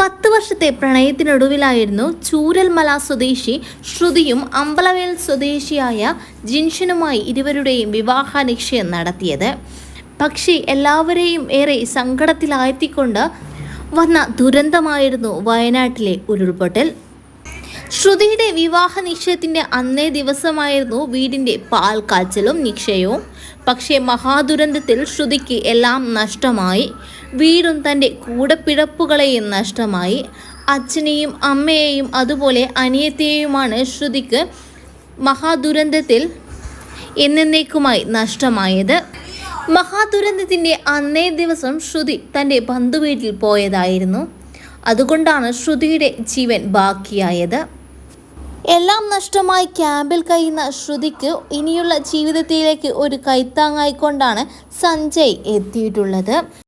പത്ത് വർഷത്തെ പ്രണയത്തിനൊടുവിലായിരുന്നു ചൂരൽമല സ്വദേശി ശ്രുതിയും അമ്പലവേൽ സ്വദേശിയായ ജിൻഷനുമായി ഇരുവരുടെയും വിവാഹ നിശ്ചയം നടത്തിയത്. പക്ഷേ എല്ലാവരെയും ഏറെ സങ്കടത്തിലാഴ്ത്തിക്കൊണ്ട് വന്ന ദുരന്തമായിരുന്നു വയനാട്ടിലെ ഉരുൾപൊട്ടൽ. ശ്രുതിയുടെ വിവാഹ നിശ്ചയത്തിന്റെ അന്നേ ദിവസമായിരുന്നു വീടിന്റെ പാൽ കാച്ചലും നിശ്ചയവും. പക്ഷേ മഹാദുരന്തത്തിൽ ശ്രുതിക്ക് എല്ലാം നഷ്ടമായി. വീടും തന്റെ കൂടപ്പിഴപ്പുകളെയും നഷ്ടമായി. അച്ഛനെയും അമ്മയെയും അതുപോലെ അനിയത്തെയുമാണ് ശ്രുതിക്ക് മഹാദുരന്തത്തിൽ എന്നേക്കുമായി നഷ്ടമായത്. മഹാദുരന്തത്തിന്റെ അന്നേ ദിവസം ശ്രുതി തന്റെ ബന്ധുവീട്ടിൽ പോയതായിരുന്നു. അതുകൊണ്ടാണ് ശ്രുതിയുടെ ജീവൻ ബാക്കിയായത്. എല്ലാം നഷ്ടമായി ക്യാമ്പിൽ കഴിയുന്ന ശ്രുതിക്ക് ഇനിയുള്ള ജീവിതത്തിലേക്ക് ഒരു കൈത്താങ്ങായിക്കൊണ്ടാണ് സഞ്ജയ് എത്തിയിട്ടുള്ളത്.